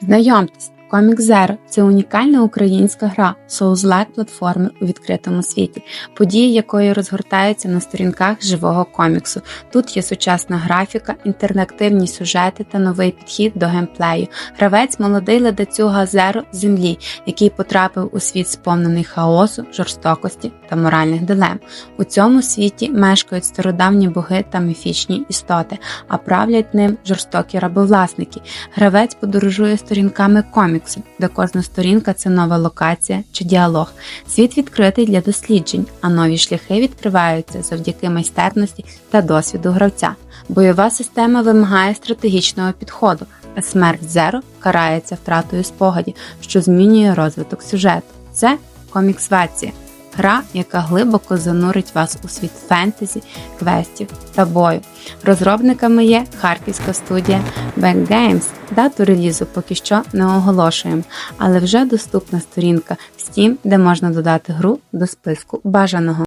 Знайомтесь, Comic Zero – це унікальна українська гра Souls-like платформи у відкритому світі, події якої розгортаються на сторінках живого коміксу. Тут є сучасна графіка, інтерактивні сюжети та новий підхід до геймплею. Гравець молодий ледацюга Зеро землі, який потрапив у світ сповнений хаосу, жорстокості та моральних дилем. У цьому світі мешкають стародавні боги та міфічні істоти, а правлять ним жорстокі рабовласники. Гравець подорожує сторінками коміксу, де кожна сторінка це нова локація чи діалог. Світ відкритий для досліджень, а нові шляхи відкриваються завдяки майстерності та досвіду гравця. Бойова система вимагає стратегічного підходу, а смерть Зеро карається втратою спогадів, що змінює розвиток сюжету. Це коміксвація. Гра, яка глибоко занурить вас у світ фентезі, квестів та бою. Розробниками є харківська студія Back Games. Дату релізу поки що не оголошуємо, але вже доступна сторінка в Steam, де можна додати гру до списку бажаного.